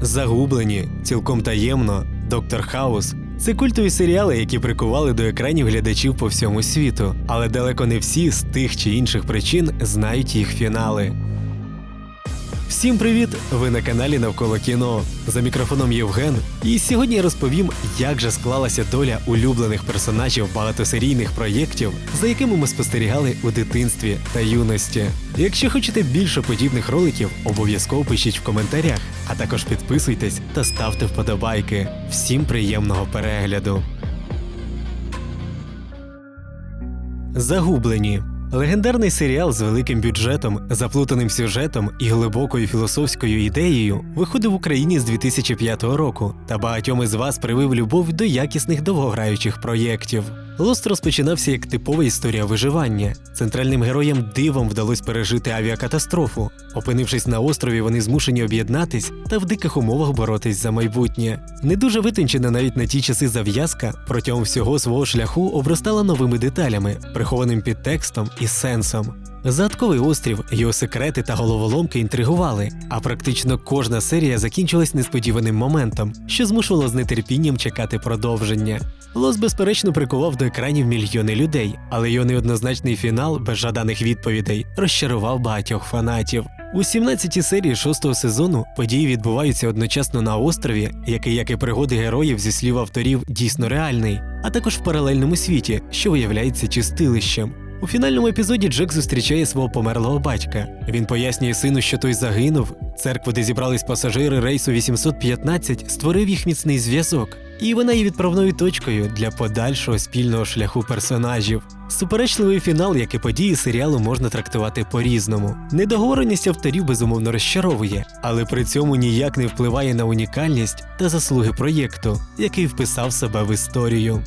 Загублені, цілком таємно, Доктор Хаус. Це культові серіали, які прикували до екранів глядачів по всьому світу, але далеко не всі з тих чи інших причин знають їх фінали. Всім привіт! Ви на каналі Навколо кіно. За мікрофоном Євген. І сьогодні я розповім, як же склалася доля улюблених персонажів багатосерійних проєктів, за якими ми спостерігали у дитинстві та юності. Якщо хочете більше подібних роликів, обов'язково пишіть в коментарях, а також підписуйтесь та ставте вподобайки. Всім приємного перегляду! Загублені. Легендарний серіал з великим бюджетом, заплутаним сюжетом і глибокою філософською ідеєю виходив в Україні з 2005 року, та багатьом із вас привив любов до якісних довгограючих проєктів. Лост розпочинався як типова історія виживання. Центральним героям дивом вдалося пережити авіакатастрофу. Опинившись на острові, вони змушені об'єднатись та в диких умовах боротись за майбутнє. Не дуже витончена навіть на ті часи зав'язка протягом всього свого шляху обростала новими деталями, прихованим підтекстом і сенсом. Загадковий острів, його секрети та головоломки інтригували, а практично кожна серія закінчилась несподіваним моментом, що змушувало з нетерпінням чекати продовження. Лос, безперечно, прикував до екранів мільйони людей, але його неоднозначний фінал без жаданих відповідей розчарував багатьох фанатів. У 17-й серії шостого сезону події відбуваються одночасно на острові, який, як і пригоди героїв зі слів авторів, дійсно реальний, а також в паралельному світі, що виявляється чистилищем. У фінальному епізоді Джек зустрічає свого померлого батька. Він пояснює сину, що той загинув. Церкву, де зібрались пасажири рейсу 815, створив їх міцний зв'язок, і вона є відправною точкою для подальшого спільного шляху персонажів. Суперечливий фінал, як і події серіалу, можна трактувати по-різному. Недоговореність авторів безумовно розчаровує, але при цьому ніяк не впливає на унікальність та заслуги проєкту, який вписав себе в історію.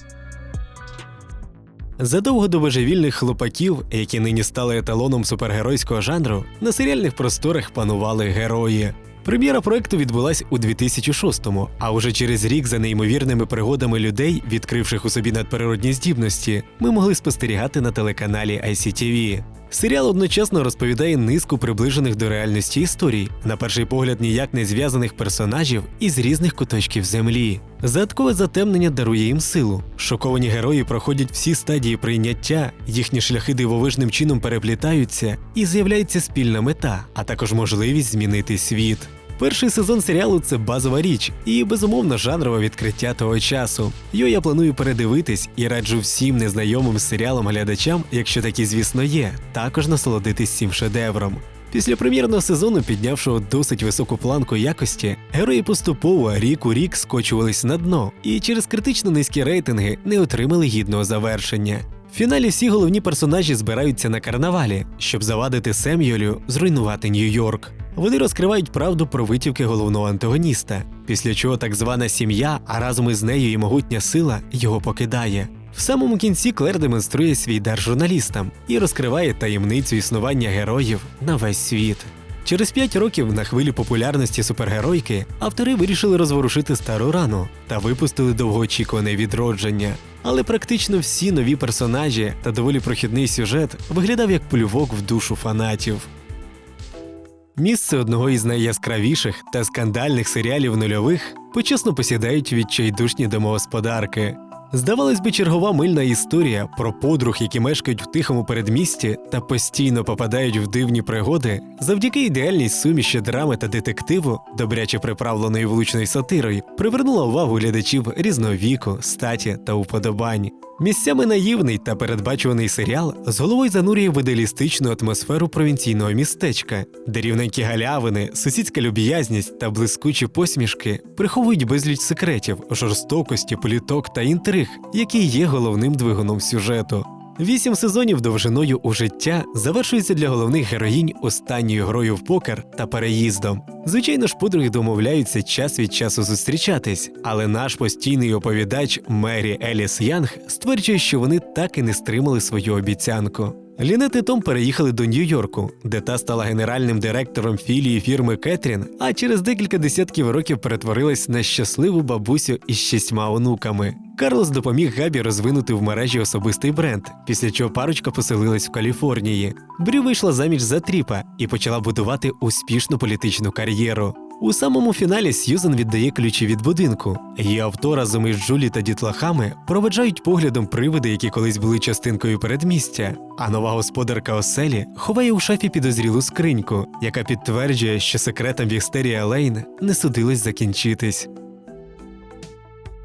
Задовго до божевільних хлопаків, які нині стали еталоном супергеройського жанру, на серіальних просторах панували герої. Прем'єра проекту відбулась у 2006-му, а уже через рік за неймовірними пригодами людей, відкривших у собі надприродні здібності, ми могли спостерігати на телеканалі ICTV. Серіал одночасно розповідає низку приближених до реальності історій, на перший погляд ніяк не зв'язаних персонажів із різних куточків землі. Загадкове затемнення дарує їм силу. Шоковані герої проходять всі стадії прийняття, їхні шляхи дивовижним чином переплітаються, і з'являється спільна мета, а також можливість змінити світ. Перший сезон серіалу це базова річ і безумовно жанрове відкриття того часу. Його я планую передивитись і раджу всім незнайомим з серіалом глядачам, якщо такі, звісно, є, також насолодитись цим шедевром. Після прем'єрного сезону, піднявшого досить високу планку якості, герої поступово рік у рік скочувались на дно і через критично низькі рейтинги не отримали гідного завершення. В фіналі всі головні персонажі збираються на карнавалі, щоб завадити Сем'юлю зруйнувати Нью-Йорк. Вони розкривають правду про витівки головного антагоніста, після чого так звана сім'я, а разом із нею і могутня сила його покидає. В самому кінці Клер демонструє свій дар журналістам і розкриває таємницю існування героїв на весь світ. Через п'ять років на хвилі популярності супергеройки автори вирішили розворушити стару рану та випустили довгоочікуване відродження. Але практично всі нові персонажі та доволі прохідний сюжет виглядав як плювок в душу фанатів. Місце одного із найяскравіших та скандальних серіалів нульових почесно посідають відчайдушні домогосподарки. Здавалось би, чергова мильна історія про подруг, які мешкають в тихому передмісті та постійно попадають в дивні пригоди, завдяки ідеальній суміші драми та детективу, добряче приправленої влучною сатирою, привернула увагу глядачів різного віку, статі та уподобань. Місцями наївний та передбачуваний серіал з головою занурює в ідеалістичну атмосферу провінційного містечка, де рівненькі галявини, сусідська люб'язність та блискучі посмішки приховують безліч секретів, жорстокості, політок та інтриг, які є головним двигуном сюжету. Вісім сезонів довжиною у життя завершується для головних героїнь останньою грою в покер та переїздом. Звичайно ж, подруги домовляються час від часу зустрічатись, але наш постійний оповідач Мері Еліс Янг стверджує, що вони так і не стримали свою обіцянку. Лінет і Том переїхали до Нью-Йорку, де та стала генеральним директором філії фірми Кетрін, а через декілька десятків років перетворилась на щасливу бабусю із шістьма онуками. Карлос допоміг Габі розвинути в мережі особистий бренд, після чого парочка поселилась в Каліфорнії. Брю вийшла заміж за Тріпа і почала будувати успішну політичну кар'єру. У самому фіналі Сьюзен віддає ключі від будинку. Її авто разом із Джулі та дітлахами проведжають поглядом привиди, які колись були частинкою передмістя. А нова господарка оселі ховає у шафі підозрілу скриньку, яка підтверджує, що секретом Вістерія Лейн не судилось закінчитись.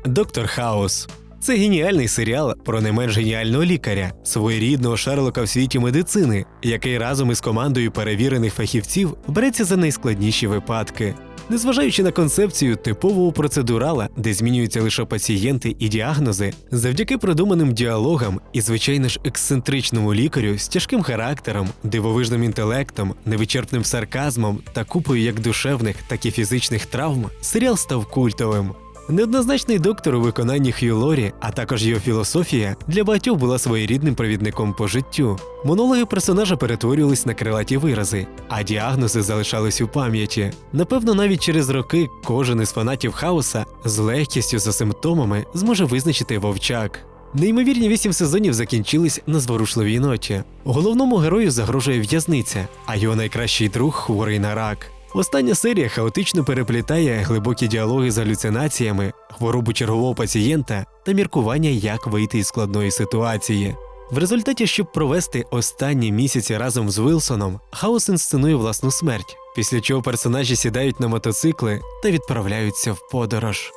Доктор Хаус. Це геніальний серіал про не менш геніального лікаря, своєрідного Шерлока в світі медицини, який разом із командою перевірених фахівців береться за найскладніші випадки. Незважаючи на концепцію типового процедурала, де змінюються лише пацієнти і діагнози, завдяки продуманим діалогам і, звичайно ж, ексцентричному лікарю з тяжким характером, дивовижним інтелектом, невичерпним сарказмом та купою як душевних, так і фізичних травм, серіал став культовим. Неоднозначний доктор у виконанні Хью Лорі, а також його філософія для багатьох була своєрідним провідником по життю. Монологи персонажа перетворювались на крилаті вирази, а діагнози залишались у пам'яті. Напевно, навіть через роки кожен із фанатів хаоса з легкістю за симптомами зможе визначити вовчак. Неймовірні вісім сезонів закінчились на зворушливій ноті. Головному герою загрожує в'язниця, а його найкращий друг хворий на рак. Остання серія хаотично переплітає глибокі діалоги з галюцинаціями, хворобу чергового пацієнта та міркування, як вийти із складної ситуації. В результаті, щоб провести останні місяці разом з Вилсоном, Хаус інсценує власну смерть, після чого персонажі сідають на мотоцикли та відправляються в подорож.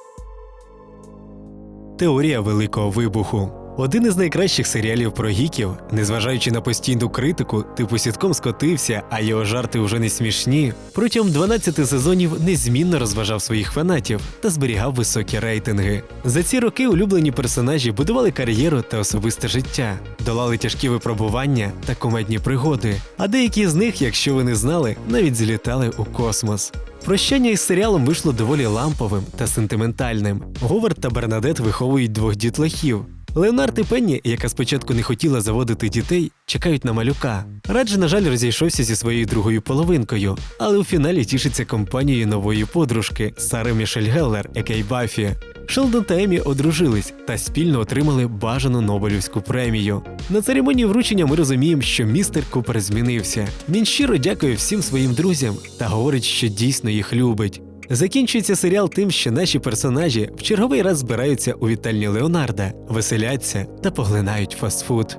Теорія Великого вибуху. Один із найкращих серіалів про гіків, незважаючи на постійну критику, типу сітком скотився, а його жарти вже не смішні, протягом 12 сезонів незмінно розважав своїх фанатів та зберігав високі рейтинги. За ці роки улюблені персонажі будували кар'єру та особисте життя, долали тяжкі випробування та комедні пригоди. А деякі з них, якщо ви не знали, навіть злітали у космос. Прощання із серіалом вийшло доволі ламповим та сентиментальним. Говард та Бернадет виховують двох дітлахів. Леонард і Пенні, яка спочатку не хотіла заводити дітей, чекають на малюка. Раджі, на жаль, розійшовся зі своєю другою половинкою, але у фіналі тішиться компанією нової подружки Сари Мішель Геллер, який Бафі. Шелдон та Емі одружились та спільно отримали бажану Нобелівську премію. На церемонії вручення ми розуміємо, що містер Купер змінився. Він щиро дякує всім своїм друзям та говорить, що дійсно їх любить. Закінчується серіал тим, що наші персонажі в черговий раз збираються у вітальні Леонарда, веселяться та поглинають фастфуд.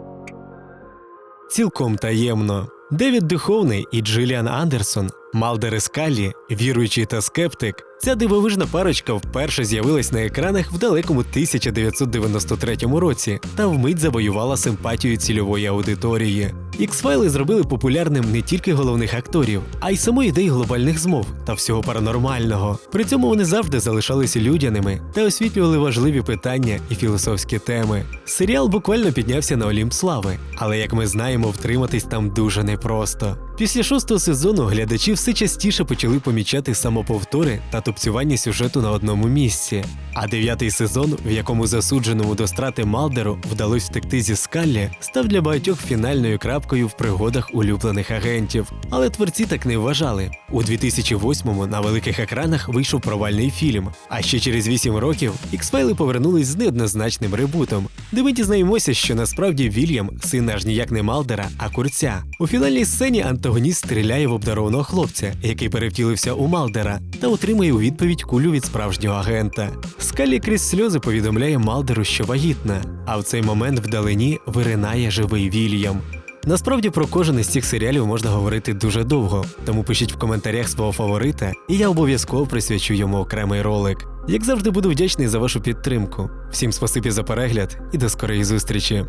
Цілком таємно. Девід Духовний і Джиліан Андерсон, Малдер і Скаллі, віруючий та скептик. Ця дивовижна парочка вперше з'явилась на екранах в далекому 1993 році та вмить завоювала симпатію цільової аудиторії. Ікс-файли зробили популярним не тільки головних акторів, а й саму ідею глобальних змов та всього паранормального. При цьому вони завжди залишалися людяними та освітлювали важливі питання і філософські теми. Серіал буквально піднявся на Олімп слави, але як ми знаємо, втриматись там дуже непросто. Після шостого сезону глядачі все частіше почали помічати самоповтори та тупцювання сюжету на одному місці. А дев'ятий сезон, в якому засудженому до страти Малдеру вдалося втекти зі скаллі, став для багатьох фінальною крапкою в пригодах улюблених агентів. Але творці так не вважали. У 2008-му на великих екранах вийшов провальний фільм. А ще через 8 років Іксфайли повернулись з неоднозначним ребутом, де ми дізнаємося, що насправді Вільям син аж ніяк не Малдера, а курця. У фінальній сцені антагоніст стріляє в обдарованого хлопця, який перевтілився у Малдера, та отримує у відповідь кулю від справжнього агента. Скалі крізь сльози повідомляє Малдеру, що вагітна, а в цей момент вдалині виринає живий Вільям. Насправді про кожен із цих серіалів можна говорити дуже довго, тому пишіть в коментарях свого фаворита, і я обов'язково присвячу йому окремий ролик. Як завжди, буду вдячний за вашу підтримку. Всім спасибі за перегляд і до скорої зустрічі!